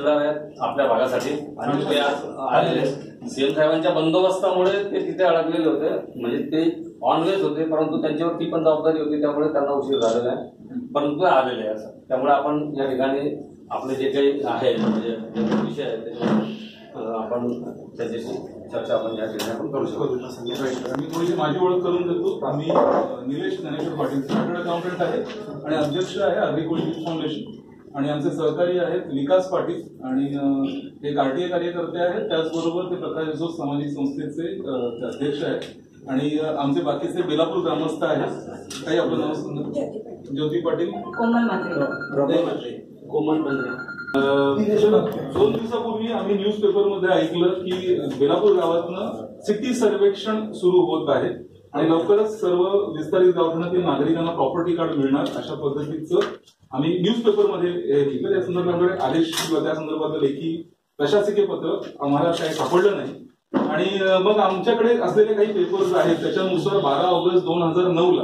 तहसीलदार आहेत आपल्या भागासाठी. आणि ते आलेले सीएम साहेबांच्या बंदोबस्तामुळे ते तिथे अडकलेले होते. म्हणजे ते ऑनवेज होते परंतु त्यांच्यावर ती पण जबाबदारी होती त्यामुळे त्यांना उशीर झालेला आहे. परंतु आलेले आहे असं त्यामुळे आपण या ठिकाणी आपले जे काही आहे म्हणजे विषय आहे आपण त्याच्याशी चर्चा आपण या ठिकाणी आपण करू शकतो. मी थोडीशी माझी ओळख करून देतो. आम्ही निलेश ज्ञानेश्वर पाटील चार्टर्ड अकाउंटंट आहे आणि अध्यक्ष आहे अग्रिकल्चर फाउंडेशन आणि आमचे सहकारी आहेत विकास पाटील आणि एक आरटीए कार्यकर्ते आहेत. त्याचबरोबर ते प्रकाश जोत सामाजिक संस्थेचे ते अध्यक्ष आहेत. आणि आमचे बाकीचे बेलापूर ग्रामस्थ आहेत काही आपलं नाव सांगा. ज्योती पाटील. कोमल मात्रे कोमल बंद्रे दोन दिवसापूर्वी आम्ही न्यूज पेपरमध्ये ऐकलं की बेलापूर गावातनं सिटी सर्वेक्षण सुरू होत आहे आणि लवकरच सर्व विस्तारित गावातील नागरिकांना प्रॉपर्टी कार्ड मिळणार अशा पद्धतीचं आम्ही न्यूज पेपरमध्ये हे त्या संदर्भामध्ये आदेश किंवा त्या संदर्भातलं लेखी प्रशासकीय पत्र आम्हाला काही सापडलं नाही. आणि मग आमच्याकडे असलेले काही पेपर्स आहेत त्याच्यानुसार बारा ऑगस्ट दोन हजार नऊ ला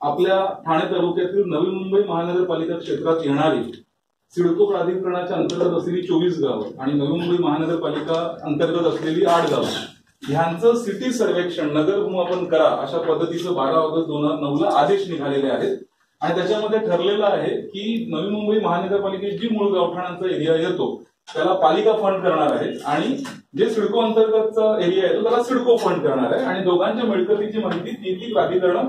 आपल्या ठाणे तालुक्यातील नवी मुंबई महानगरपालिका क्षेत्रात येणारी सिडको प्राधिकरणाच्या अंतर्गत असलेली चोवीस गावं आणि नवी मुंबई महानगरपालिका अंतर्गत असलेली आठ गावं. ह्यांचं सिटी सर्वेक्षण नगर भूमापन करा अशा पद्धतीचं बारा ऑगस्ट दोन हजार नऊ ला आदेश निघालेले आहेत. आणि त्याच्यामध्ये ठरलेलं आहे की नवी मुंबई महानगरपालिकेत जी मूळ गावठाणांचा एरिया येतो त्याला पालिका फंड करणार आहे. आणि जे सिडको अंतर्गतचा एरिया आहे तो त्याला सिडको फंड करणार आहे. आणि दोघांच्या मिळकतीची माहिती ती ती प्राधिकरण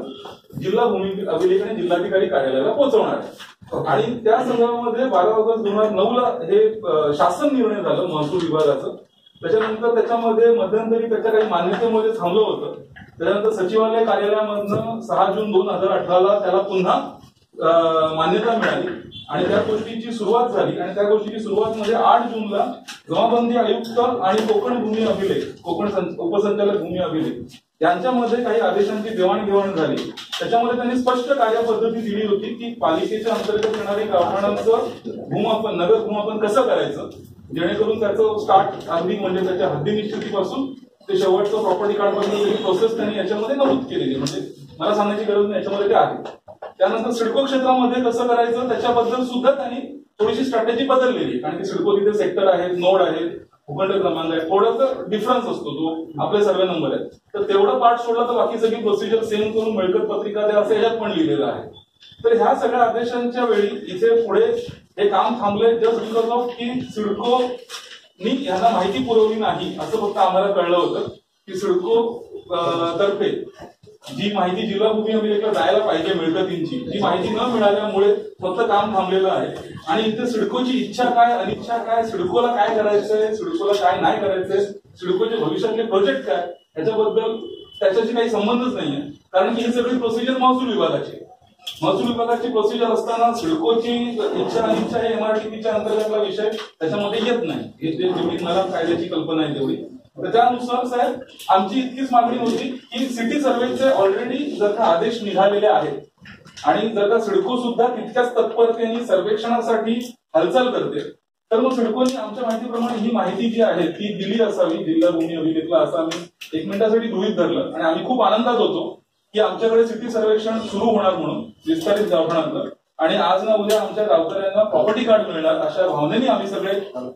जिल्हा भूमी अभिलेख आणि जिल्हाधिकारी कार्यालयाला पोहोचवणार आहे. आणि त्या संदर्भामध्ये बारा ऑगस्ट दोन हजार नऊ ला हे शासन निर्णय झालं महसूल विभागाचं. त्याच्यानंतर त्याच्यामध्ये मध्यंतरी त्याच्या काही मान्यतेमध्ये थांबलं होतं. त्याच्यानंतर सचिवालय कार्यालयामधनं सहा जून दोन हजार अठराला त्याला पुन्हा मान्यता मिळाली. आणि त्या गोष्टीची सुरुवात झाली. आणि त्या गोष्टीची सुरुवात म्हणजे आठ जूनला जमाबंदी आयुक्त आणि कोकण भूमी अभिलेख कोकण उपसंचालक भूमी अभिलेख. यांच्यामध्ये काही आदेशांची देवाणघेवाण झाली. त्याच्यामध्ये त्यांनी स्पष्ट कार्यपद्धती दिली होती की पालिकेच्या अंतर्गत येणारी गावठाणांचं भूमापन नगर भूमापन कसं करायचं? जेणेकरून त्याचं स्टार्ट अगदी म्हणजे त्याच्या हद्दी निश्चितीपासून ते शेवटचं प्रॉपर्टी कार्ड प्रोसेस त्यांनी याच्यामध्ये नमूद केलेली म्हणजे मला सांगण्याची गरज नाही. याच्यामध्ये ते आहे. त्यानंतर सिडको क्षेत्रामध्ये कसं करायचं त्याच्याबद्दल सुद्धा त्यांनी थोडीशी स्ट्रॅटेजी बदललेली. कारण की सिडको तिथे सेक्टर आहेत नोड आहेत भूखंड क्रमांक आहे थोडासा डिफरन्स असतो तो. आपले सर्वे नंबर आहे तर तेवढं पार्ट सोडला तर बाकी सगळी प्रोसिजर सेम करून मिळकत पत्रिका द्या असं याच्यात पण लिहिलेलं आहे. तर ह्या सगळ्या आदेशांच्या वेळी इथे पुढे हे काम थांबलंय. जस्ट बिकॉज ऑफ की सिडको मी यांना माहिती पुरवली नाही असं फक्त आम्हाला कळलं होतं की सिडको तर्फे जी माहिती जिल्हा भूमी अभिलेखला जायला पाहिजे मिळकतींची जी माहिती न मिळाल्यामुळे फक्त काम थांबलेलं आहे. आणि इथे सिडकोची इच्छा काय अनिच्छा काय सिडकोला काय करायचंय सिडकोला काय नाही करायचंय सिडकोचे भविष्यातले प्रोजेक्ट काय याच्याबद्दल त्याच्याशी काही संबंधच नाहीये. कारण की ही सगळी प्रोसिजर महसूल विभागाची महसूल विभागाची प्रोसिजर असताना सिडकोची इच्छा अनिच्छा हे एमआरटीपीच्या अंतर्गतला विषय त्याच्यामध्ये येत नाही. हे जे कायद्याची कल्पना आहे तेवढी. त्यानुसार साहेब आमची इतकीच मागणी होती की सिटी सर्वेचे ऑलरेडी जर का आदेश निघालेले आहेत आणि जर का सिडको सुद्धा तितक्याच तत्परतेने सर्वेक्षणासाठी हालचाल करते तर मग सिडकोनी आमच्या माहितीप्रमाणे ही माहिती जी आहे ती दिली असावी जिल्हा भूमी अभिलेखला असं आम्ही एक मिनिटासाठी गृहित धरलं. आणि आम्ही खूप आनंदात होतो की आमच्याकडे सिटी सर्वेक्षण सुरू होणार म्हणून विस्तारित गावठाणातलं आणि आज ना उद्या आमच्या गावकऱ्यांना प्रॉपर्टी कार्ड मिळणार अशा भावनेने आम्ही सगळे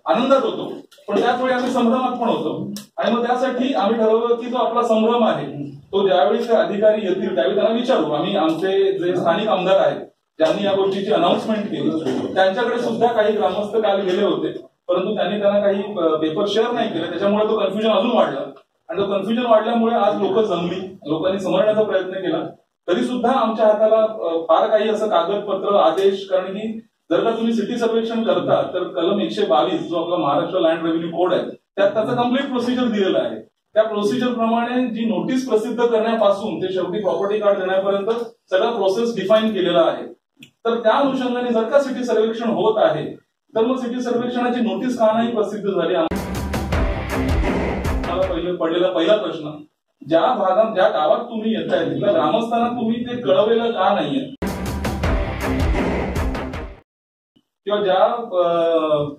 आनंदात होतो. पण त्याचवेळी आम्ही संभ्रमात पण होतो. आणि मग त्यासाठी आम्ही ठरवलं की जो आपला संभ्रम आहे तो ज्यावेळी ते अधिकारी येतील त्यावेळी त्यांना विचारू. आम्ही आमचे जे स्थानिक आमदार आहेत ज्यांनी या गोष्टीची अनाउन्समेंट केली त्यांच्याकडे सुद्धा काही ग्रामस्थ काल गेले होते. परंतु त्यांनी त्यांना काही पेपर शेअर नाही केले. त्याच्यामुळे तो कन्फ्युजन अजून वाढला. आणि तो कन्फ्युजन वाढल्यामुळे आज लोक जमली. लोकांनी समजण्याचा प्रयत्न केला. तरी सुद्धा आमच्या हाताला फार काही असं कागदपत्र आदेश कारण की जर का तुम्ही सिटी सर्वेक्षण करता तर कलम एकशे बावीस जो आपला महाराष्ट्र लँड रेव्हेन्यू कोड आहे त्यात त्याचं कंप्लीट प्रोसिजर दिलेलं आहे. त्या प्रोसिजर प्रमाणे जी नोटीस प्रसिद्ध करण्यापासून ते शेवटी प्रॉपर्टी कार्ड देण्यापर्यंत सगळा प्रोसेस डिफाईन केलेला आहे. तर त्या अनुषंगाने जर का सिटी सर्वेक्षण होत आहे तर मग सिटी सर्वेक्षणाची नोटीस का नाही प्रसिद्ध झाली? मला पहिले पडलेला पहिला प्रश्न. ज्या भागात ज्या गावात तुम्ही येताय तिथल्या ग्रामस्थांना तुम्ही ते कळवलेलं का नाहीये? किंवा ज्या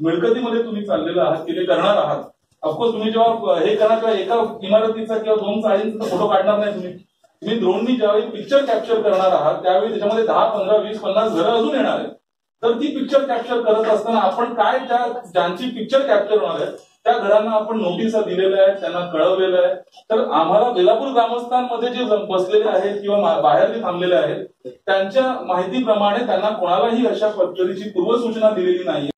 मिळकतीमध्ये तुम्ही चाललेलं आहात की ते करणार आहात ऑफकोर्स तुम्ही जेव्हा हे करणार किंवा एका इमारतीचा किंवा दोन साडींचा फोटो काढणार नाही तुम्ही. तुम्ही ड्रोननी ज्यावेळी पिक्चर कॅप्चर करणार आहात त्यावेळी त्याच्यामध्ये दहा पंधरा वीस पन्नास घरं अजून येणार आहेत. तर ती पिक्चर कॅप्चर करत असताना आपण काय त्या ज्यांची पिक्चर कॅप्चर होणार आहे त्या घरांना आपण नोटिसा दिलेल्या आहेत त्यांना कळवलेलं आहे तर आम्हाला बेलापूर ग्रामस्थांमध्ये जे बसलेले आहेत किंवा बाहेर जे थांबलेले आहेत त्यांच्या माहितीप्रमाणे त्यांना कोणालाही अशा पद्धतीची पूर्वसूचना दिलेली नाही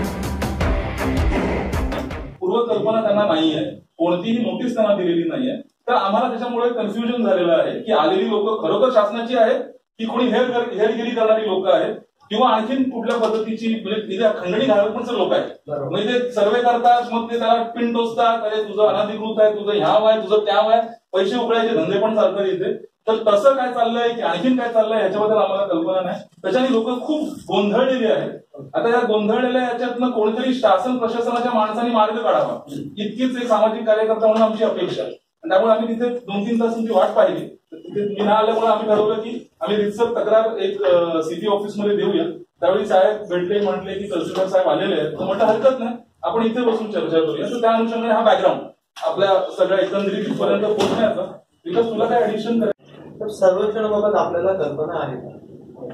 पूर्वकल्पना त्यांना नाहीये. कोणतीही नोटीस त्यांना दिलेली नाहीये. तर आम्हाला त्याच्यामुळे कन्फ्युजन झालेलं आहे की आलेली लोक खरोखर शासनाची आहेत की कोणी हेर हेरगिरी करणारी लोक आहेत? किंवा आणखीन कुठल्या पद्धतीची म्हणजे तिथे खंडणी घालत पण लोक आहेत. म्हणजे ते सर्वे करतात मग ते त्याला पिन टोचतात अरे तुझं अनधिकृत आहे तुझं ह्याव आहे तुझं त्याव आहे. पैसे उकळायचे धंदे पण चालतात इथे. तर तसं काय चाललंय की आणखीन काय चाललंय याच्याबद्दल आम्हाला कल्पना नाही. त्याच्याने लोक खूप गोंधळलेली आहेत. आता या गोंधळलेल्या याच्यातनं कोणीतरी शासन प्रशासनाच्या माणसांनी मार्ग काढावा. इतकीच एक सामाजिक कार्यकर्ता म्हणून आमची अपेक्षा आहे. आणि त्यामुळे आम्ही तिथे दोन तीन तास तुमची वाट पाहिली. तिथे मी ना आल्यामुळे आम्ही ठरवलं की आम्ही रितसर तक्रार एक सीपी ऑफिसमध्ये देऊया. त्यावेळी साहेब भेटले म्हटले की तहसीलदार साहेब आलेले आहेत. तर म्हटलं हरकत नाही. आपण इथे बसून चर्चा करूया. तर त्या अनुषंगाने हा बॅकग्राऊंड आपल्या सगळ्या एकंदरीत इथपर्यंत पोहोचण्याचा. विकास तुला काय ऍडिशन करायचं? तर सर्वेक्षणाबाबत आपल्याला कल्पना आहे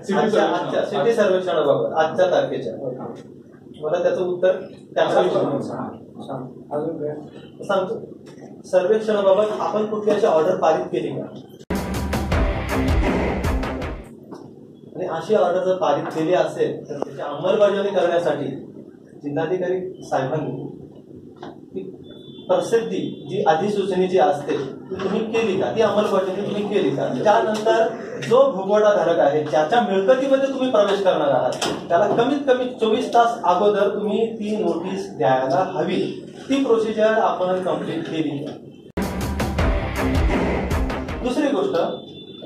सिटी सर्वेक्षणाबाबत आजच्या तारखेच्या. मला त्याचं उत्तर त्याच्या सांगतो. सर्वेक्षणाबाबत आपण कुठली अशी ऑर्डर पारित केली का? आणि अशी ऑर्डर जर पारित केली असेल तर त्याची अंमलबजावणी करण्यासाठी जिल्हाधिकारी साहेबांनी प्रसिद्धी जी अधिसूचनेची असते ती तुम्ही केली का? ती अंमलबजावणी तुम्ही केली का? त्यानंतर जो भूगोडाधारक आहे ज्याच्या मिळकतीमध्ये तुम्ही प्रवेश करणार आहात त्याला कमीत कमी चोवीस तास अगोदर तुम्ही ती नोटीस द्यायला हवी. ती प्रोसिजर आपण कंप्लीट केली. दुसरी गोष्ट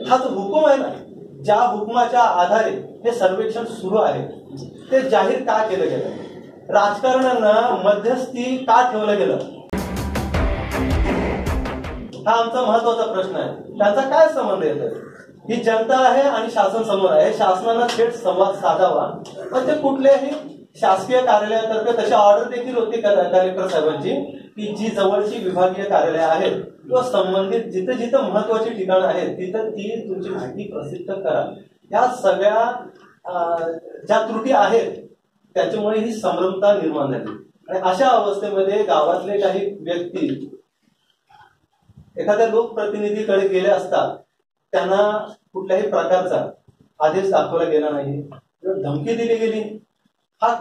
हा जो हुकूम आहे ना ज्या हुकमाच्या आधारे हे सर्वेक्षण सुरू आहे ते जाहीर का केलं गेलं? राजकारण्यांना मध्यस्थी का ठेवलं गेलं? हा आमचा महत्त्वाचा प्रश्न आहे. त्याचा काय संबंध येतो ही जनता आहे आणि शासन समोर आहे. शासनाला थेट संवाद साधावा. पण ते कुठल्याही शासकीय कार्यालयातर्फे तशी ऑर्डर देखील होती कलेक्टर साहेबांची? की जी जवळची विभागीय कार्यालय आहेत किंवा संबंधित जिथं जिथं महत्वाची ठिकाण आहेत तिथं ती तुमची माहिती प्रसिद्ध करा. या सगळ्या ज्या त्रुटी आहेत त्याच्यामुळे ही संभ्रमता निर्माण झाली. आणि अशा अवस्थेमध्ये गावातले काही व्यक्ती एखाद्या लोकप्रतिनिधीकडे गेले असता त्यांना कुठल्याही प्रकारचा आदेश दाखवला गेला नाही. धमकी दिली गेली हा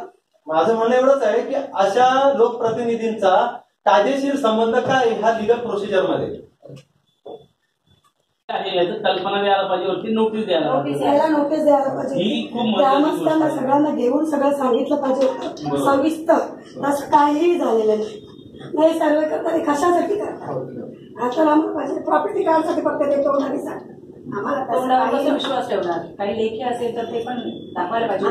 माझं म्हणणं एवढंच आहे की अशा लोकप्रतिनिधींचा कायदेशीर संबंध काय ह्या लिगल प्रोसिजरमध्ये? कल्पना द्यायला पाहिजे वरती नोटीस द्यायला नोटीस द्यायला ही पाहिजे ग्रामस्थांना. सगळ्यांना घेऊन सगळं सांगितलं पाहिजे. सविस्तर. तसं काहीही झालेलं नाही. नाही सर्वे करतात कशासाठी करतात आता आम्हाला पाहिजे प्रॉपर्टी कार्डसाठी फक्त ते तोंडाने सांग आम्हाला. विश्वास ठेवणार? काही लेखी असेल तर ते पण दाखवायला पाहिजे.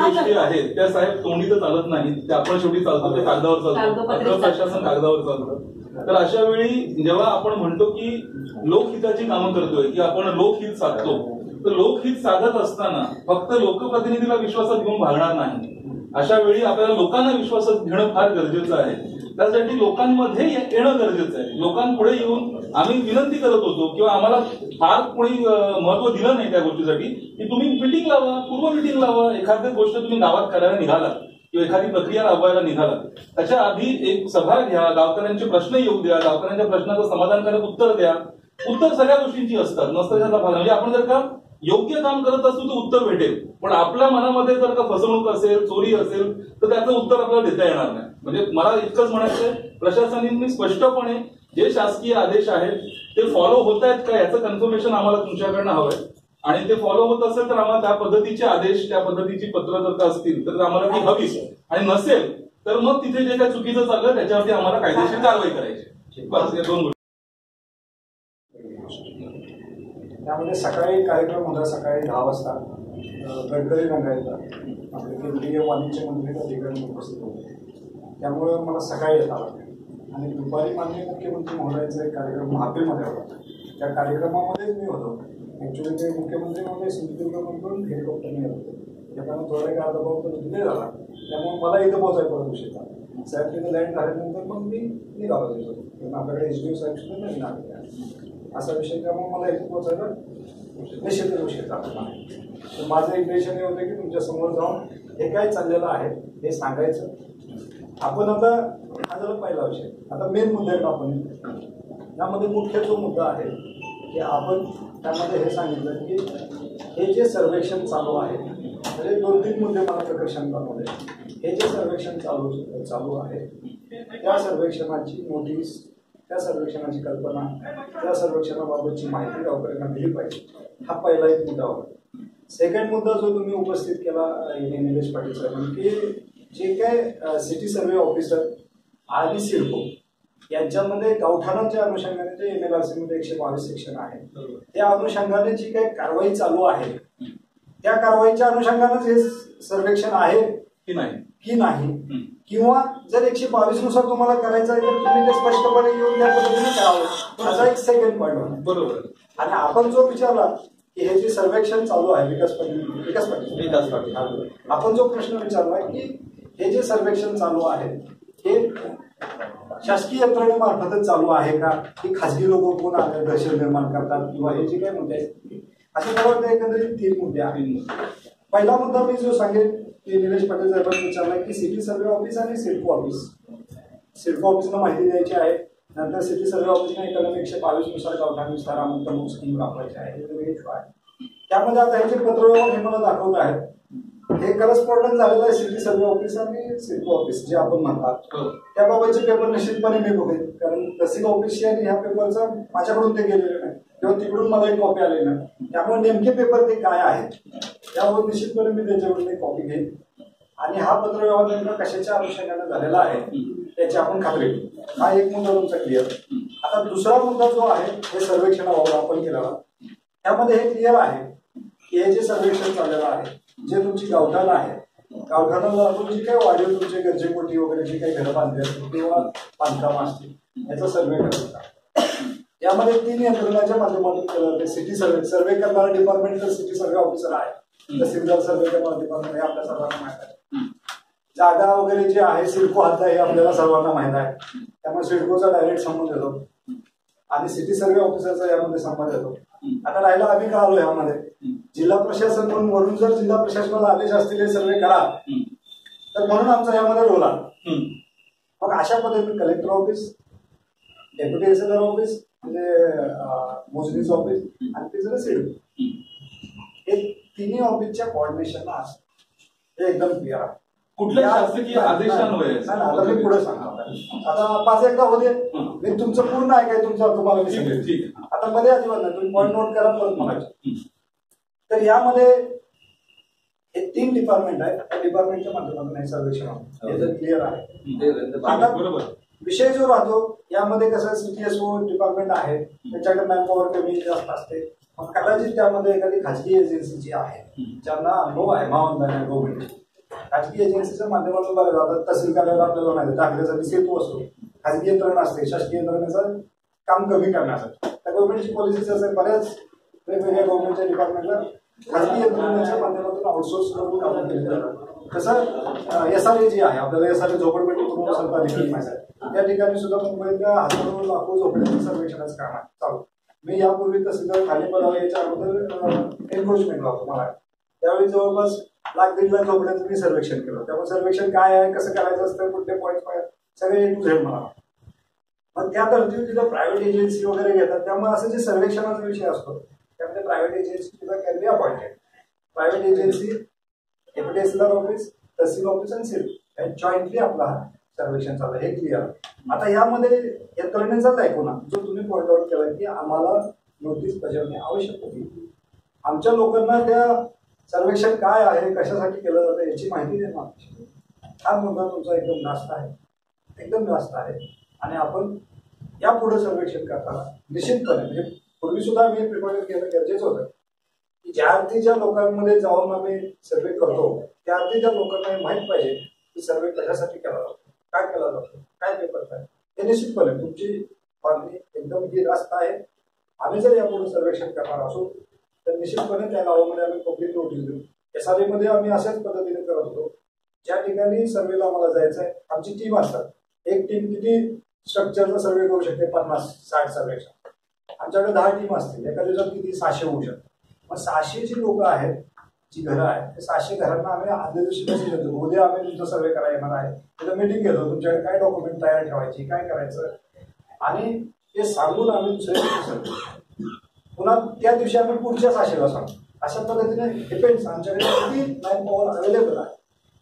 गोष्टी? आहेत त्या साहेब तोंडी तर चालत नाही ते आपण शेवटी चालतो ते कागदावर चालतं. प्रशासन कागदावर चालतं. तर अशा वेळी जेव्हा आपण म्हणतो की लोकहिताची कामं करतोय की आपण लोकहित साधतो तर लोकहित साधत असताना फक्त लोकप्रतिनिधीला विश्वासात घेऊन भागणार नाही. अशा वेळी आपल्याला लोकांना विश्वासात घेणं फार गरजेचं आहे. त्यासाठी लोकांमध्ये येणं गरजेचं आहे. लोकांपुढे येऊन आम्ही विनंती करत होतो किंवा आम्हाला फार कोणी महत्त्व दिलं नाही त्या गोष्टीसाठी की तुम्ही मिटिंग लावा पूर्व मिटिंग लावा एखादी गोष्ट तुम्ही गावात करायला निघाला किंवा एखादी प्रक्रिया राबवायला निघाला त्याच्या आधी एक सभा घ्या गावकऱ्यांचे प्रश्न येऊ द्या गावकऱ्यांच्या प्रश्नाचं समाधानकारक उत्तर द्या. उत्तर सगळ्या गोष्टींची असतात नसतं म्हणजे आपण जर का योग्य काम करत असू तर उत्तर भेटेल. पण आपल्या मनामध्ये जर का फसवणूक असेल चोरी असेल तर त्याचं उत्तर आपल्याला देता येणार नाही. म्हणजे मला इतकंच म्हणायचंय प्रशासनाने स्पष्टपणे जे शासकीय आदेश आहेत ते फॉलो होत आहेत का याचं कन्फर्मेशन आम्हाला तुमच्याकडनं हवंय. आणि ते फॉलो होत असेल तर आम्हाला त्या पद्धतीचे आदेश त्या पद्धतीची पत्र जर का असतील तर आम्हाला ती हवीच. आणि नसेल तर मग तिथे जे काही चुकीचं चाललं त्याच्यावरती आम्हाला कायदेशीर कारवाई करायची. बस या दोन गोष्टी त्यामध्ये सकाळी कार्यक्रम होता सकाळी दहा वाजता. गडकरी रंगायचा आपले केंद्रीय वाणिज्य मंत्री त्या ठिकाणी उपस्थित होते. त्यामुळं मला सकाळी येता आणि दुपारी माननीय मुख्यमंत्री महोदयाचा एक कार्यक्रम महापेमध्ये होता. त्या कार्यक्रमामध्येच मी होतो. ॲक्च्युली ते मुख्यमंत्री महोदय सिंधुदुर्गमधून हेलिकॉप्टरने येत होते. त्यामुळे थोडा एक अर्धा पाऊन डिले झाला. त्यामुळे मला इथं पोहोचायला परत उशीर झाला. साहेब तिथे लँड झाल्यानंतर मग मी निघालो तिथं. कारण आपल्याकडे एच डी ओ साहेब सुद्धा नवीन आलेले असा विषय त्यामुळे मला इथे पोहोचायला निश्चितच उशीर झालेला आहे तर माझं इंटेन्शन हे होतं की तुमच्यासमोर जाऊन हे काय चाललेलं आहे हे सांगायचं. आपण आता हा झाला पहिला विषय. आता मेन मुद्द्याकडे आपण त्यामध्ये यामध्ये मुख्य जो मुद्दा आहे की आपण त्यामध्ये हे सांगितलं की हे जे सर्वेक्षण चालू आहे म्हणजे दोन तीन मुद्दे मला प्रकर्षण दाखवले. हे जे सर्वेक्षण चालू चालू आहे त्या सर्वेक्षणाची नोटीस त्या सर्वेक्षणाची कल्पना त्या सर्वेक्षणाबाबतची माहिती गावकऱ्यांना दिली पाहिजे. हा पहिला एक मुद्दा होता. सेकंड मुद्दा जो तुम्ही उपस्थित केला निलेश पाटील साहेबांनी की जे काय सिटी सर्वे ऑफिसर आणि सिडको यांच्यामध्ये गावठाणाच्या अनुषंगाने जे एम एल आर सी मध्ये एकशे बावीस सेक्शन आहे त्या अनुषंगाने जी काही कारवाई चालू आहे त्या कारवाईच्या अनुषंगानेच हे सर्वेक्षण आहे. की नाही? की नाही. किंवा जर एकशे बावीसनुसार तुम्हाला करायचं आहे तर तुम्ही ते स्पष्टपणे येऊन त्या पद्धतीने करावं. असा एक सेकंड पॉईंट होता. बरोबर. आणि आपण जो विचारला की हे जे सर्वेक्षण चालू आहे विकास पाटील विकास पाटील. विकास पाटील. आपण जो प्रश्न विचारला की हे जे सर्वेक्षण चालू आहे हे शासकीय यंत्रणेमार्फतच चालू आहे का? की खाजगी लोक कोण आले दहशत निर्माण करतात? किंवा हे जे काही मुद्दे आहेत असे मला वाटतं एकंदरीत तीन मुद्दे आहेत. पहिला मुद्दा मी जो सांगेन की निलेश पाटील साहेबांनी विचारला की सिटी सर्वे ऑफिस आणि सिडको ऑफिस सिडको ऑफिसला माहिती द्यायची आहे. नंतर सिटी सर्वे ऑफिसने कलम एकशे बावीसनुसार गावठाण विस्तारामुक्त प्रमुख स्कीम राबवायची आहे. हे आहे. त्यामध्ये आता ह्याचे पत्रव्यवहार हे मला दाखवत आहेत. हे करस्पॉन्डन्स झालेलं आहे सिटी सर्वे ऑफिस आणि सिडको ऑफिस जे आपण म्हणतात. हो. त्याबाबतचे पेपर निश्चितपणे मी बघेन. कारण तहसील ऑफिसशी आणि ह्या पेपरचा माझ्याकडून ते गेलेले नाही. किंवा तिकडून मला एक कॉपी आली नाही. त्यामुळे नेमके पेपर ते काय आहेत? त्यावर निश्चितपणे मी त्याच्याकडून एक कॉपी घेईन. आणि हा पत्रव्यवहार नेमका कशाच्या अनुषंगाने झालेला आहे त्याची आपण खात्री हा एक मुद्दा तुमचा क्लिअर आता दुसरा मुद्दा जो आहे हे सर्वेक्षणाबाबत आपण केलेला त्यामध्ये हे क्लिअर आहे की हे जे सर्वेक्षण चाललेलं आहे जे तुमची गावठाण आहे गावठाणाला तुमची काय काही वाढीव तुमचे गरजेपोटी वगैरे जे काही घरं बांधली असतील किंवा बांधकाम असतील याचा सर्वे करत यामध्ये तीन यंत्रणाच्या माध्यमातून केलं सिटी सर्वे सर्वे करणारा डिपार्टमेंट सिटी सर्वे ऑफिसर आहे. तहसीलदार सर्वे करणारा डिपार्टमेंट हे आपल्या सर्वांना माहीत आहे. जागा वगैरे जे आहे सिडको हात हे आपल्याला सर्वांना माहीत आहे. त्यामुळे सिडकोचा डायरेक्ट संबंध येतो. आणि सिटी सर्वे ऑफिसरचा यामध्ये संबंध येतो. आता राहिला आम्ही का आलो यामध्ये? जिल्हा प्रशासन म्हणून वरून जर जिल्हा प्रशासनाला आदेश असतील हे सर्वे करा. तर म्हणून आमचा यामध्ये रोल आला. मग अशा पद्धतीने collector office deputy SLR office म्हणजे मोजणीचं ऑफिस आणि तिसरं सिडको हे तिन्ही ऑफिसच्या कॉर्डिनेशन हे एकदम क्लिअर आहे. कुठल्या शासकीय आदेशान्वये? नाही, नाही, आता मी पुढे सांगतो आता पाच एकदा होते मी तुमचं पूर्ण ऐकाय तुमचं तुम्हाला मी. आता मध्ये अजिबात नाही. तुम्ही पॉईंट नोट करा परत मला. तर यामध्ये हे तीन डिपार्टमेंट आहेत. त्या डिपार्टमेंटच्या माध्यमातून हे सर्वेक्षण होतं. क्लिअर आहे. विषय जो राहतो यामध्ये कसं सीटीएसओ डिपार्टमेंट आहे. त्याच्याकडे मॅनपॉवर कमी जास्त असते. मग कदाचित त्यामध्ये एखादी खाजगी एजन्सी जी आहे ज्यांना अनुभव आहे महामंडळ गव्हर्नमेंट खाजगी एजन्सीच्या माध्यमातून बरं जातात तहसील कार्यालयात आपल्याला माहिती आहे, दाखल्यासाठी सेतू असतो. खाजगी यंत्रणा असते शासकीय यंत्रणेचं काम कमी करण्यासाठी. त्या गव्हर्नमेंटची पॉलिसीज असेल बऱ्याच वेगवेगळ्या गव्हर्नमेंटच्या डिपार्टमेंटला खाजगी यंत्रणेच्या माध्यमातून आउटसोर्स करून कामं केली जातात तसं एस आर ए जी आहे आपल्याला एस आर ए झोपडपट्टी पुनर्वसन प्राधिकरण माहिती आहे. त्या ठिकाणी सुद्धा मुंबईतल्या हजारो लाखो झोपड्यांचं सर्वेक्षणाचं काम आहे. चालू. मी यापूर्वी तहसीलदार खाली पदावर याच्या अगोदर एन्क्रोचमेंट लावतो मला त्यावेळी जवळपास लाख दीड लाख मी सर्वेक्षण केलं. त्यामुळे सर्वेक्षण काय आहे कसं करायचं असतं कुठले पॉईंट सगळे ए टू झेड मला मग त्या धर्तीवर तिथं प्रायव्हेट एजन्सी वगैरे घेतात. त्यामुळे असं जे सर्वेक्षणाचा विषय असतो त्यामध्ये प्रायव्हेट एजन्सी सुद्धा can be appointed private agency deputy SLR office tehsil office आणि सिल जॉईंटली आपला सर्वेक्षण चालू आहे हे क्लिअर आता यामध्ये यंत्रणेचाच आहे कोणा. जो तुम्ही पॉईंट आउट केला की आम्हाला नोटीस बजावणे आवश्यक होती. आमच्या लोकांना त्या सर्वेक्षण काय आहे कशासाठी केलं जातं याची माहिती देणं आवश्यक हा मुद्दा तुमचा एकदम जास्त आहे. एकदम जास्त आहे. आणि आपण यापुढे सर्वेक्षण करताना निश्चितपणे म्हणजे पूर्वी सुद्धा आम्ही प्रिपेअर केलं गरजेचं होतं. की ज्या अर्थी ज्या लोकांमध्ये जाऊन आम्ही सर्वे करतो त्या अर्थी त्या लोकांना माहीत पाहिजे की सर्वे कशासाठी केला जातो. काय केला जातो? काय पेपर काय? हे निश्चितपणे तुमची मागणी एकदम ही रास्त आहे. आम्ही जर यापुढे सर्वेक्षण करणार असू तर निश्चितपणे त्या गावामध्ये आम्ही पब्लिक नोटीस देऊ. एस आरमध्ये आम्ही अशाच पद्धतीने करत होतो. ज्या ठिकाणी सर्वेला आम्हाला जायचं आहे आमची टीम असतात. एक टीम किती स्ट्रक्चरचा सर्वे करू शकते? पन्नास साठ सर्वेक्षण. आमच्याकडे दहा टीम असतील. एका दिवसात किती? सहाशे होऊ शकतात. मग सहाशे जी लोक आहेत जी घरं आहेत ते सहाशे घरांना आम्ही आदल्या दिवशी मेसेज देतो उद्या आम्ही तुमचा सर्वे करायला येणार आहे. तिथं मिटिंग घेतो. तुमच्याकडे काय डॉक्युमेंट तयार ठेवायची काय करायचं? आणि ते सांगून आम्ही दुसऱ्या दिवशी पुन्हा त्या दिवशी आम्ही पुढच्या सहाशेला सांगतो. अशा पद्धतीने डिपेंड्स आमच्याकडे किती मॅन पॉवर अवेलेबल आहे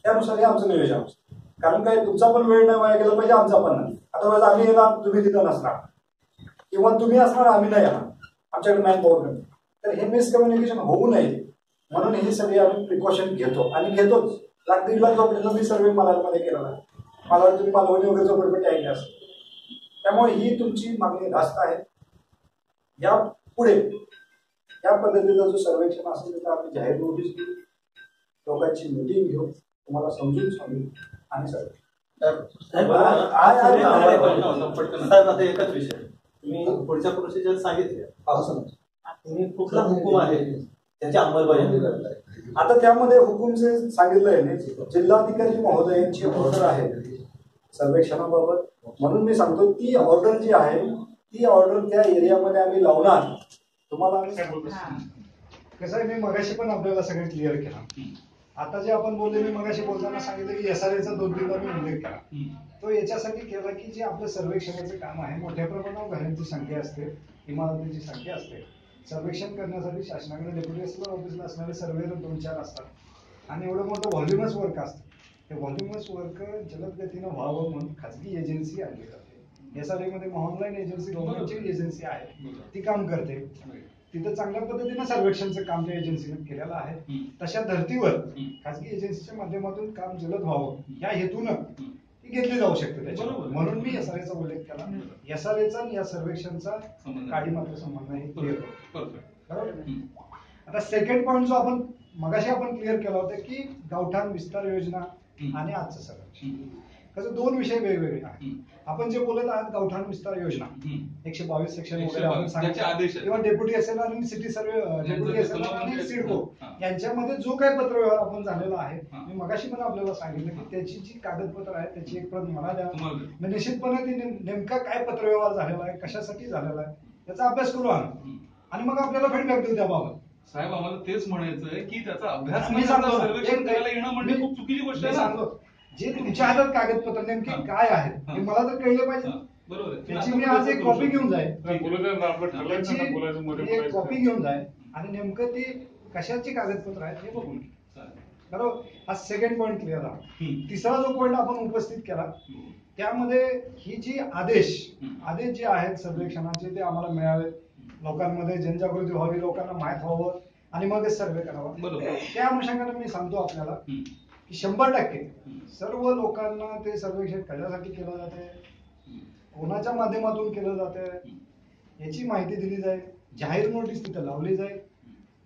त्यानुसार हे आमचं नियोजन असतं कारण काय तुमचा पण वेळ नाही वाया गेला पाहिजे आमचा पण नाही. आता आम्ही येणार तुम्ही तिथं नसणार. किंवा तुम्ही असणार आम्ही नाही येणार. आमच्याकडे मॅन पॉवर नाही तर हे मिसकम्युनिकेशन होऊ नये. म्हणून ही सगळी आम्ही प्रिकॉशन घेतो आणि घेतोच. लाख दीड लाख झोपडीचा मी सर्वे मालामध्ये केलेला मला तुम्ही मालवणी वगैरे झोपडपट्टी ऐकल्या असतील त्यामुळे ही तुमची मागणी रास्त आहे. या पुढे या पद्धतीचा जो सर्वेक्षण असेल त्याचा आम्ही जाहीर नोटीस घेऊ लोकांची मिटिंग घेऊ. तुम्हाला समजून सांगू. आणि साहेब, आता एकच विषय. तुम्ही पुढच्या प्रोसिजर सांगितले तुम्ही कुठला हुकूम आहे? त्याची अंमलबजावणी करताय आता त्यामध्ये हुकुमचे सांगितलंय ना जिल्हाधिकारी महोदयांची ऑर्डर आहे. सर्वेक्षणाबाबत. म्हणून मी सांगतो ती ऑर्डर जी आहे ती ऑर्डर त्या एरियामध्ये आम्ही लावणार. तुम्हाला आम्ही कसं आहे मी मगाशी पण आपल्याला सगळं क्लिअर केलं. आता जे आपण बोलले मी मगाशी बोलताना सांगितलं की एस आर एचा दोन तीनदा मी उल्लेख केला. तो याच्यासाठी केला की जे आपलं सर्वेक्षणाचं काम आहे मोठ्या प्रमाणावर घरांची संख्या असते इमारतींची संख्या असते सर्वेक्षण करण्यासाठी शासनाकडे डेप्युटी एसपी ऑफिसला असणारे सर्वेर दोन चार असतात. आणि एवढं मोठं व्हॉल्युमस वर्क असतं. ते व्हॉल्युमस वर्क जलद गतीनं व्हावं म्हणून खाजगी एजन्सी आणली जाते. एस आरमध्ये ऑनलाईन एजन्सी गव्हर्नमेंटची एजन्सी आहे. ती काम करते. तिथं चांगल्या पद्धतीनं सर्वेक्षणचं काम त्या एजन्सीने केलेलं आहे. तशा धर्तीवर खाजगी एजन्सीच्या माध्यमातून काम जलद व्हावं. या हेतूनं घेतली जाऊ शकते त्याच्यावर. म्हणून मी एस आर एचा उल्लेख केला. एस आर एचा आणि या सर्वेक्षणचा. काडी मात्र संबंध आहे. परफेक्ट बरोबर. आता सेकंड पॉईंट जो आपण मगाशी आपण क्लिअर केला होता की गावठाण विस्तार योजना. आणि आजचं सर्वेक्षण. कसं दोन विषय वेगवेगळे आहेत. आपण जे बोलत आहात गावठाण विस्तार योजना एकशे बावीस सेक्शन वगैरे आपण 122 त्याचे आदेश आहेत. किंवा डेप्युटी एसएल आणि सिटी सर्वे डेप्युटी एसएल समावेश आणि. सिडको. यांच्यामध्ये जो काही पत्रव्यवहार आपण झालेला आहे. मी मगाशी पण आपल्याला सांगितलं की त्याची जी कागदपत्र आहेत त्याची एक प्रत मला द्या. तुम्हाला द्या. मी निश्चितपणे ती नेम- नेमका काय पत्रव्यवहार झालेला आहे कशासाठी झालेला आहे त्याचा अभ्यास करू आम्ही. आणि मग आपल्याला फीडबॅक देऊ त्याबाबत. साहेब आम्हाला तेच म्हणायचं आहे की त्याचा अभ्यास येणं म्हणजे खूप चुकीची गोष्ट आहे जे तुमच्या हातात कागदपत्र नेमके हा. काय आहेत हा. हे मला तर कळले पाहिजे हा, बरोबर आहे. त्याची मी आज एक कॉपी घेऊन जाईल. एक कॉपी घेऊन जाईल. आणि नेमकं ते कशाची कागदपत्र आहेत हे बघून. बरोबर? हा सेकंड पॉईंट क्लिअर हम्म. तिसरा जो पॉईंट आपण उपस्थित केला त्यामध्ये ही जी आदेश. आदेश जे आहेत सर्वेक्षणाचे ते आम्हाला मिळावे लोकांमध्ये जनजागृती व्हावी लोकांना माहीत व्हावं आणि मगच सर्वे करावा. बरोबर. त्या अनुषंगाने मी सांगतो आपल्याला. शंभर टक्के. सर्व लोकांना ते सर्वेक्षण कशासाठी केलं जाते कोणाच्या माध्यमातून केलं जाते याची माहिती दिली जाईल. जाहीर नोटीस तिथे लावली जाईल.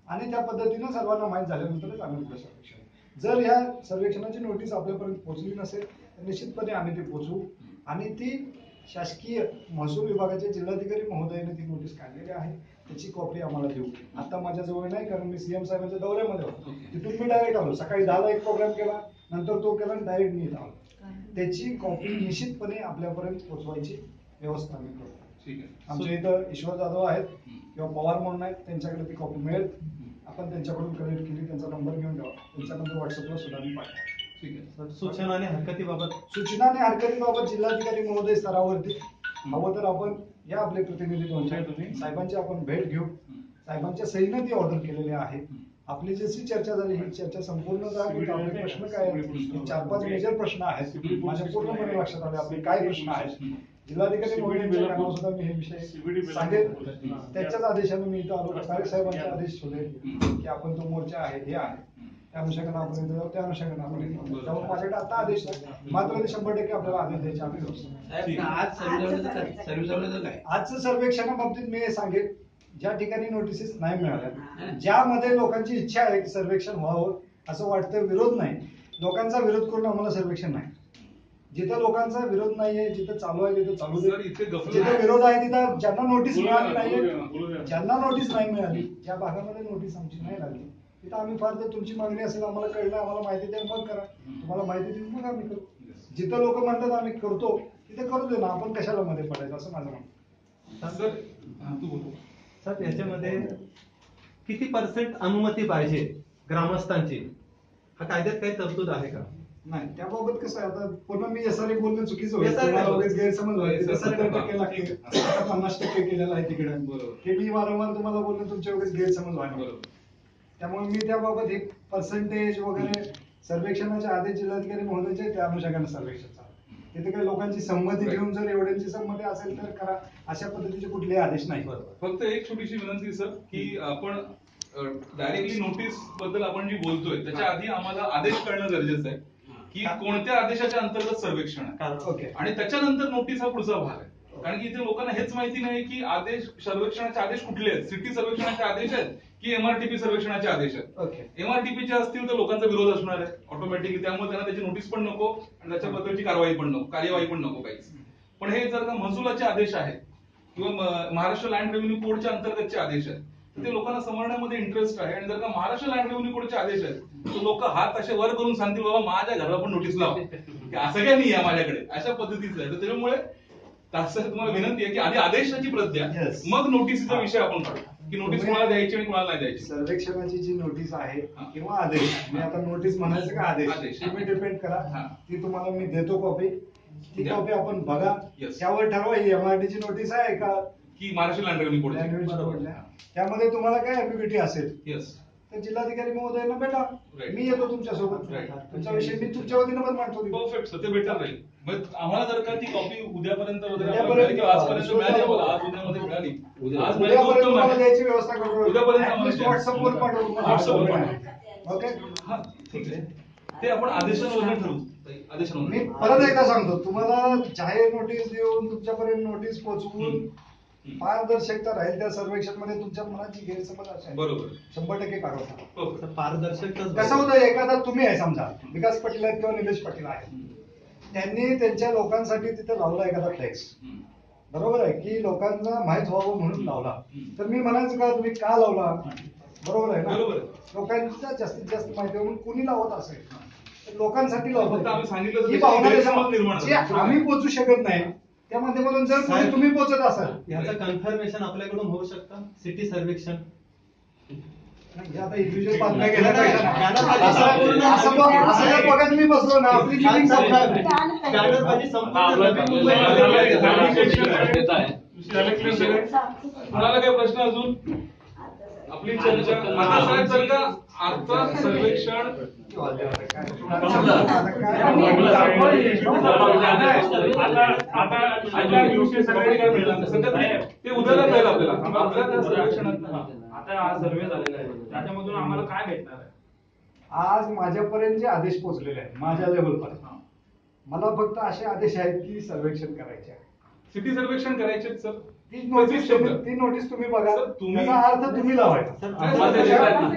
आणि त्या पद्धतीनं सर्वांना माहीत झाल्यानंतरच आम्ही पुढे सर्वेक्षण. जर ह्या सर्वेक्षणाची नोटीस आपल्यापर्यंत पोहोचली नसेल तर निश्चितपणे आम्ही ती पोहोचू. आणि ती शासकीय महसूल विभागाचे जिल्हाधिकारी महोदयाने ती नोटीस काढलेली आहे. त्याची कॉपी आम्हाला देऊ. आता माझ्याजवळ नाही कारण मी सीएम साहेबांच्या दौऱ्यामध्ये होतो. तिथून मी डायरेक्ट आलो. सकाळी दहाला एक प्रोग्राम केला नंतर तो केला डायरेक्ट मी आलो. त्याची कॉपी निश्चितपने आपल्यापर्यंत पोहोचवायची व्यवस्था आम्ही करतो. ठीक आहे. आमच्या इथं ईश्वर जाधव आहेत किंवा पवार म्हणून आहेत त्यांच्याकडे ती कॉपी मिळेल. आपण त्यांच्याकडून कलेक्ट केली त्यांचा नंबर घेऊन ठेवा. त्यांचा नंबर व्हॉट्सअपला सुद्धा मी पाठवा ठीक आहे. सूचना आणि हरकतीबाबत? सूचना आणि हरकतीबाबत जिल्हाधिकारी महोदय स्तरावरती. हवं तर आपण या आपले प्रतिनिधी दोन चार तुम्ही? साहेबांची आपण भेट घेऊ. साहेबांच्या सहीनं ती ऑर्डर केलेली आहे. आपली जशी चर्चा झाली ही चर्चा संपूर्ण आपले प्रश्न काय? चार पाच मेजर प्रश्न आहेत. माझ्या पूर्णपणे लक्षात आले आपले काय प्रश्न आहेत. जिल्हाधिकारी सुद्धा मी हे विषय सांगेल त्याच्याच आदेशाने मी इथं आलो. साहेबांचे आदेश होते की आपण तो मोर्चा आहे हे आहे. त्या अनुषंगाने आपण जाऊ त्या अनुषंगाने आपण जाऊ. त्यामुळे माझ्याकडे आता आदेश नाही मात्र शंभर टक्के आपल्याला आदेश द्यायचे आम्ही आजचं सर्वेक्षणाबाबतीत मी हे सांगेन ज्या ठिकाणी नोटिसेस नाही मिळाल्या ज्यामध्ये लोकांची इच्छा आहे की सर्वेक्षण व्हावं असं वाटतं विरोध नाही. लोकांचा विरोध करून आम्हाला सर्वेक्षण नाही. जिथं लोकांचा विरोध नाहीये जिथं चालू आहे तिथं चालू जिथं आहे. विरोध आहे तिथं ज्यांना नोटीस मिळाली नाहीये. ज्यांना नोटीस नाही मिळाली त्या भागामध्ये नोटीस आमची नाही लागली तिथं आम्ही फार जर तुमची मागणी असेल आम्हाला कळलं आम्हाला माहिती द्या मग करा. तुम्हाला माहिती देऊन मग आम्ही करू. जिथं लोक म्हणतात आम्ही करतो तिथे करू दे ना आपण कशाला मध्ये पडायचं असं माझं म्हणणं. सर तू बोल. सर याच्यामध्ये किती पर्सेंट अनुमती पाहिजे ग्रामस्थांची? हा कायद्यात काही तरतूद आहे का? नाही त्याबाबत कसं आहे आता पुन्हा मी एसआरए बोलणं चुकीचं होईल. गैरसमज सत्तर टक्के लागते. आता पन्नास टक्के केलेलं आहे तिकडे. हे मी वारंवार तुम्हाला बोलणं तुमच्या उगाच गैरसमज व्हायला बरोबर. त्यामुळे मी त्याबाबत एक पर्सेंटेज वगैरे सर्वेक्षणाचे आदेश जिल्हाधिकारी महोदयाचे त्या अनुषंगाने सर्वेक्षण चालू आहे. तिथे काही लोकांची संमती. घेऊन जर एवढ्यांची संमती असेल तर करा. अशा पद्धतीचे कुठलेही आदेश नाही. फक्त एक छोटीशी विनंती सर की आपण डायरेक्टली नोटीसबद्दल आपण जी बोलतोय त्याच्या आधी आम्हाला आदेश कळणं गरजेचं आहे की कोणत्या आदेशाच्या अंतर्गत सर्वेक्षण आहे. ओके. आणि त्याच्यानंतर नोटीस हा पुढचा भाग आहे. कारण की इथे लोकांना हेच माहिती नाही की आदेश सर्वेक्षणाचे आदेश कुठले आहेत? सिटी सर्वेक्षणाचे आदेश आहेत? की एमआरटीपी सर्वेक्षणाचे आदेश आहेत. ओके. एमआरटीपीचे असतील तर लोकांचा विरोध असणार आहे ऑटोमॅटिकली त्यामुळे त्यांना त्याची नोटीस पण नको आणि त्याच्याबद्दलची कारवाई पण नको कार्यवाही पण नको काहीच. पण हे जर का महसुलाचे आदेश आहेत किंवा महाराष्ट्र लँड रेव्हेन्यू कोडच्या अंतर्गतचे आदेश आहेत तर ते लोकांना समजण्यामध्ये इंटरेस्ट आहे. आणि जर का महाराष्ट्र लँड रेव्हेन्यू कोडचे आदेश आहेत तर लोक हात असे वर करून सांगतील बाबा माझ्या घराला पण नोटीस लाव. की असं काय नाही आहे माझ्याकडे. अशा पद्धतीचं आहे. तर त्याच्यामुळे तसं तुम्हाला विनंती आहे की आधी आदेशाची प्रत द्या. मग नोटीसचा विषय आपण काढू. की नोटीस कोणाला द्यायची आणि कोणाला नाही द्यायची सर्वेक्षणाची जी नोटीस आहे. किंवा आदेश मी आता नोटीस म्हणायचं का आदेश. तुम्ही डिपेंड करा. ती तुम्हाला मी देतो कॉपी ती. कॉपी आपण बघा. त्यावर ठरवा ही एमआरटी ची नोटीस आहे का की महाराष्ट्र लँड कोड. त्यामध्ये तुम्हाला काय अम्बिग्युटी असेल येस तर जिल्हाधिकारी महोदयांना भेटा. मी येतो तुमच्यासोबत. तुमचा विषय मी तुमच्या वतीनं पण मांडतो. परफेक्ट सर ते राहील मग आम्हाला जर का ती कॉपी उद्यापर्यंत वगैरे मिळाली किंवा आजपर्यंत शोधा. मिळाली आम्हाला आज उद्यामध्ये मिळाली आज मिळाली तर उद्यापर्यंत उत्तम तुम्हाला आहे. द्यायची व्यवस्था करू उद्यापर्यंत At आम्हाला least द्या. व्हॉट्सअपवर पाठवू व्हॉट्सअपवर पाठवू. ओके हा, ठीक आहे ते आपण आदेशांवर ठरवू आदेशांवर मी परत एकदा सांगतो तुम्हाला जाहीर नोटीस देऊन तुमच्यापर्यंत नोटीस पोहोचवून. पारदर्शकता राहील त्या सर्वेक्षणमध्ये तुमच्या मनाची गैरसमज असेल बरोबर शंभर टक्के काढवता. पारदर्शकता कसं होतं एखादा तुम्ही आहे समजा विकास पाटील आहेत किंवा निलेश पाटील आहेत त्यांनी त्यांच्या लोकांसाठी तिथे लावला एखादा फ्लेक्स. बरोबर आहे की लोकांना माहीत व्हावं म्हणून लावला. तर मी म्हणायचं का तुम्ही का लावला? बरोबर आहे ना? बरोबर जास्तीत जास्त माहिती म्हणून कुणी लावत असेल? तर लोकांसाठी लावतो सांगितलं. आम्ही पोचू शकत नाही त्या माध्यमातून जर तुम्ही पोचत असाल. याचं कन्फर्मेशन आपल्याकडून होऊ शकतं? सिटी सर्वेक्षण? कुणाला काही प्रश्न अजून आपली चर्चा आता साहेब जर का आता सर्वेक्षण ते उद्याला कळेल आपल्याला आपल्या त्या सर्वेक्षणात आता हा सर्वे झालेला आहे. त्याच्यामधून आम्हाला काय भेटणार आहे? आज माझ्यापर्यंत जे आदेश पोहोचलेले आहेत माझ्या लेवलपर्यंत मला फक्त असे आदेश आहेत की सर्वेक्षण करायचे आहे. सिटी सर्वेक्षण करायचे सर ती नोटीस तुम्ही ती नोटीस तुम्ही बघा सर, तुम्ही- त्याचा अर्थ तुम्ही लावायचा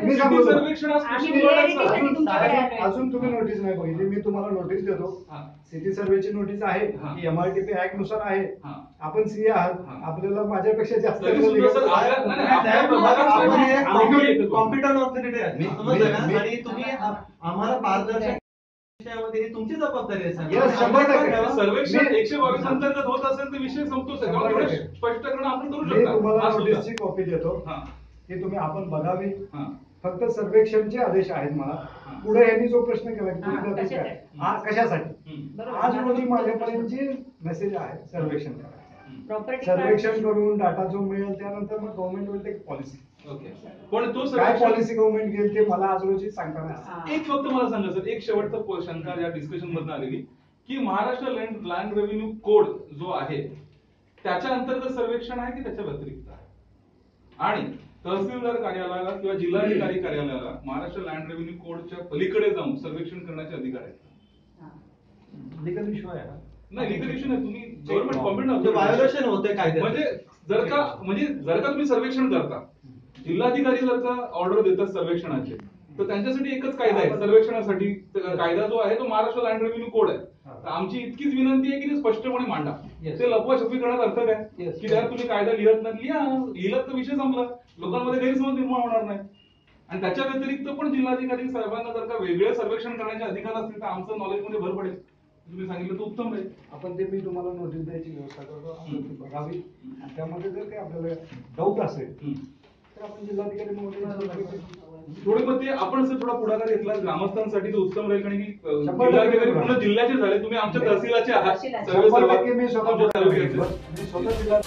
मी. सर्वेक्षण आम्ही reality तुमच्याकडे आलोय. अजून तुम्ही नोटीस नाही बघितली मी तुम्हाला नोटीस देतो हा. सिटी सर्वेची नोटीस आहे हा. की एमआरटीपी ऍक्टनुसार आहे हा. आपण सीए आहात. आपल्याला माझ्यापेक्षा जास्त तरी सुद्धा सर आपल्या नाही, नाही, आपल्या साहेब, विभागात आपण आपण- आपण कॉम्प्युटर- ऑथॉरिटी आहे मी- समजलं ना? मी- आणि तुम्ही आ- आम्हाला पारदर्शक तुमची जबाबदारी सर्वेक्षण एकशे बावीस अंतर्गत होत असेल तर विषय संपतो आपण करू शकता. कॉपी देतो. हा, तुम्ही आपण बघावी. फक्त सर्वेक्षणचे आदेश आहेत मला. हा. पुढे यांनी जो प्रश्न केला हा, कशासाठी? हा. आज रोजी माझ्यापर्यंत जे मेसेज आहे सर्वेक्षण सर्वेक्षण करून डाटा जो मिळेल त्यानंतर मग government will take policy okay पण तो काय सर्वेक्षण पॉलिसी गव्हर्नमेंट घेईल ते मला आज रोजी सांगता नाही. एक फक्त मला सांगा सर एक शेवटचा शंका या डिस्कशन मधून आलेली? की Maharashtra land land revenue code जो आहे त्याच्या अंतर्गत सर्वेक्षण आहे की त्याच्या व्यतिरिक्त आहे? आणि तहसीलदार कार्यालयाला किंवा जिल्हाधिकारी कार्यालयाला महाराष्ट्र लँड रेव्हेन्यू कोडच्या पलीकडे जाऊन सर्वेक्षण करण्याचे अधिकार आहेत लिगल इश्यू आहे हा. नाही लिगल इश्यू नाही. तुम्ही गव्हर्नमेंट व्हायोलेशन होते कायद्यात म्हणजे जर का म्हणजे जर का तुम्ही सर्वेक्षण करता जिल्हाधिकारी जर का ऑर्डर देतात सर्वेक्षणाचे. तर त्यांच्यासाठी एकच कायदा आहे. सर्वेक्षणासाठी कायदा जो आहे तो महाराष्ट्र लँड रेव्हेन्यू कोड आहे. तर आमची इतकीच विनंती आहे की ते स्पष्टपणे मांडा. ते लपवा छपी करण्यात अर्थ काय. की त्यात तुम्ही कायदा लिहत नाही लिहा. लिहिलं तर विषय संपला. लोकांमध्ये गैरसमज निर्माण होणार नाही. आणि त्याच्या व्यतिरिक्त पण जिल्हाधिकारी साहेबांना जर का वेगळे सर्वेक्षण करण्याचे अधिकार असतील तर आमचं नॉलेजमध्ये भर पडेल. तुम्ही सांगितलं तर उत्तम राहील आपण ते मी तुम्हाला नोटीस द्यायची व्यवस्था करतो. बघावी. त्यामध्ये जर काही आपल्याला डाऊट असेल थोडे मग ते आपण असं थोडा पुढाकार घेतला ग्रामस्थांसाठी तर उत्तम राहील कारण की टक्के पुढाकार. पूर्ण जिल्ह्याचे झाले तुम्ही आमच्या तहसीलाचे आहात. सर्व सर्व आमच्या तालुक्याचे. स्वतः जिल्हा